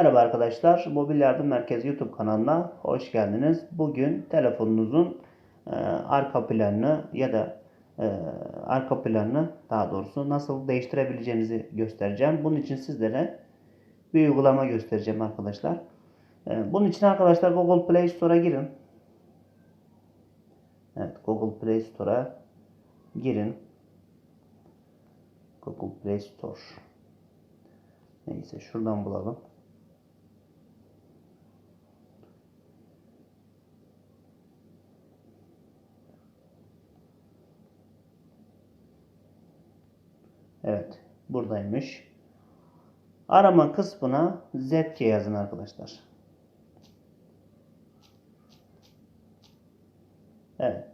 Merhaba arkadaşlar, Mobil Yardım Merkezi YouTube kanalına hoş geldiniz. Bugün telefonunuzun e, arka planını ya da e, arka planını daha doğrusu nasıl değiştirebileceğinizi göstereceğim. Bunun için sizlere bir uygulama göstereceğim arkadaşlar. E, bunun için arkadaşlar Google Play Store'a girin. Evet, Google Play Store'a girin. Google Play Store. Neyse şuradan bulalım. Evet. Buradaymış. Arama kısmına ZK yazın arkadaşlar. Evet.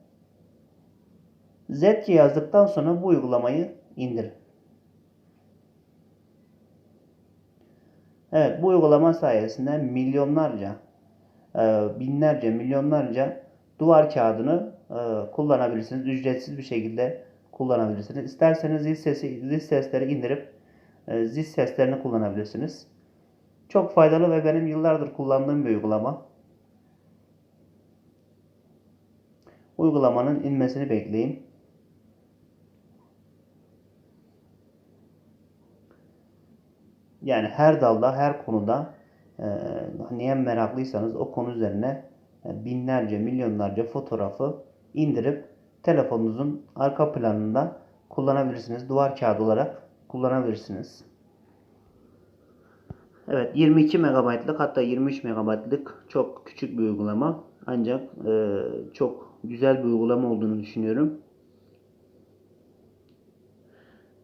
ZK yazdıktan sonra bu uygulamayı indir. Evet bu uygulama sayesinde milyonlarca, e, binlerce, milyonlarca duvar kağıdını e, kullanabilirsiniz. Ücretsiz bir şekilde kullanabilirsiniz. İsterseniz zil sesi, zil sesleri indirip e, zil seslerini kullanabilirsiniz. Çok faydalı ve benim yıllardır kullandığım bir uygulama. Uygulamanın inmesini bekleyin. Yani her dalda, her konuda e, niye meraklıysanız o konu üzerine e, binlerce, milyonlarca fotoğrafı indirip telefonunuzun arka planında kullanabilirsiniz. Duvar kağıdı olarak kullanabilirsiniz. Evet 22 MB'lık hatta 23 MB'lık çok küçük bir uygulama. Ancak e, çok güzel bir uygulama olduğunu düşünüyorum.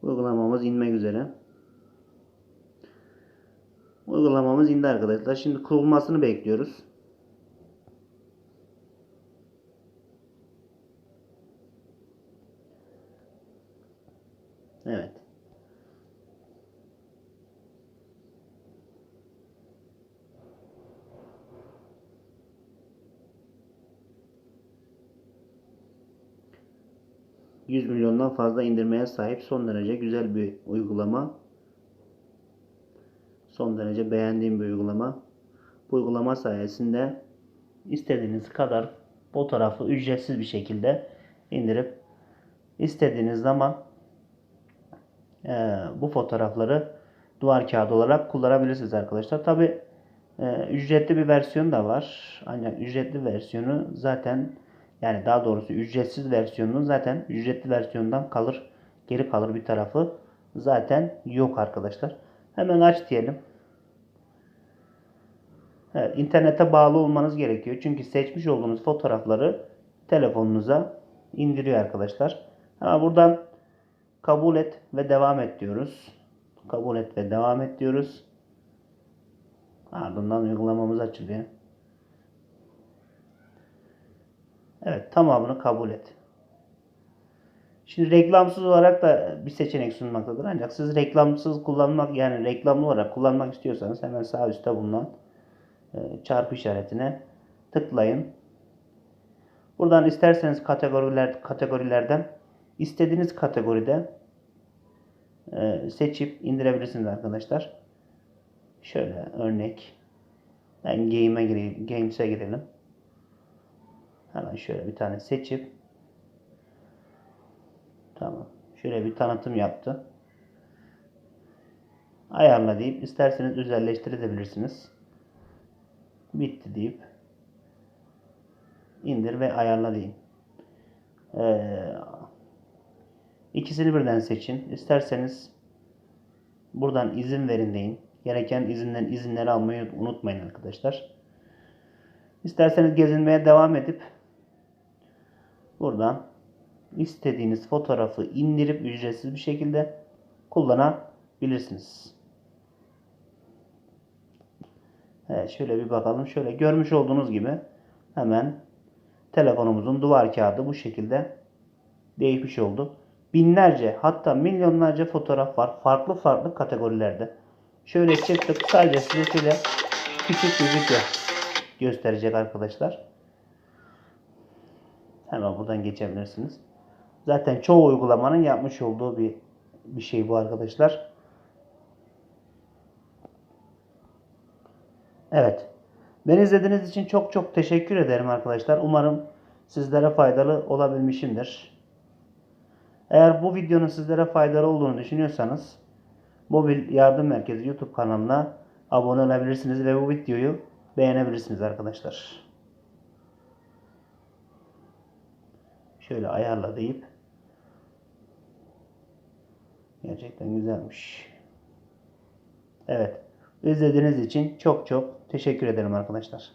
Uygulamamız inmek üzere. Uygulamamız indi arkadaşlar. Şimdi kurulmasını bekliyoruz. Evet. ...100 milyondan fazla indirmeye sahip son derece güzel bir uygulama. Son derece beğendiğim bir uygulama. Bu uygulama sayesinde istediğiniz kadar fotoğrafı ücretsiz bir şekilde indirip istediğiniz zaman e, bu fotoğrafları duvar kağıdı olarak kullanabilirsiniz arkadaşlar. Tabi e, ücretli bir versiyon da var. Ancak ücretli versiyonu zaten yani daha doğrusu ücretsiz versiyonunun zaten ücretli versiyondan kalır geri kalır bir tarafı zaten yok arkadaşlar. Hemen aç diyelim. Evet, internete bağlı olmanız gerekiyor. Çünkü seçmiş olduğunuz fotoğrafları telefonunuza indiriyor arkadaşlar. Ama buradan kabul et ve devam et diyoruz. Kabul et ve devam et diyoruz. Ardından uygulamamız açılıyor. Evet tamamını kabul et. Şimdi reklamsız olarak da bir seçenek sunmaktadır. Ancak siz reklamsız kullanmak yani reklamlı olarak kullanmak istiyorsanız hemen sağ üstte bulunan e, çarpı işaretine tıklayın. Buradan isterseniz kategoriler kategorilerden istediğiniz kategoride seçip indirebilirsiniz arkadaşlar. Şöyle örnek ben game'e gireyim, games'e girelim. Hemen şöyle bir tane seçip tamam. Şöyle bir tanıtım yaptı. Ayarla deyip isterseniz özelleştirebilirsiniz. Bitti deyip indir ve ayarla diyeyim. Ee, ikisini birden seçin. İsterseniz buradan izin verin deyin. Gereken izinden izinleri almayı unutmayın arkadaşlar. İsterseniz gezinmeye devam edip buradan istediğiniz fotoğrafı indirip ücretsiz bir şekilde kullanabilirsiniz. Evet şöyle bir bakalım. Şöyle görmüş olduğunuz gibi hemen telefonumuzun duvar kağıdı bu şekilde değişmiş oldu. Binlerce hatta milyonlarca fotoğraf var. Farklı farklı kategorilerde. Şöyle çıktık. Sadece size şöyle küçük bir video gösterecek arkadaşlar. Hemen buradan geçebilirsiniz. Zaten çoğu uygulamanın yapmış olduğu bir bir şey bu arkadaşlar. Evet. Beni izlediğiniz için çok çok teşekkür ederim arkadaşlar. Umarım sizlere faydalı olabilmişimdir. Eğer bu videonun sizlere faydalı olduğunu düşünüyorsanız Mobil Yardım Merkezi YouTube kanalına abone olabilirsiniz ve bu videoyu beğenebilirsiniz arkadaşlar. Şöyle ayarla deyip gerçekten güzelmiş. Evet. İzlediğiniz için çok çok teşekkür ederim arkadaşlar.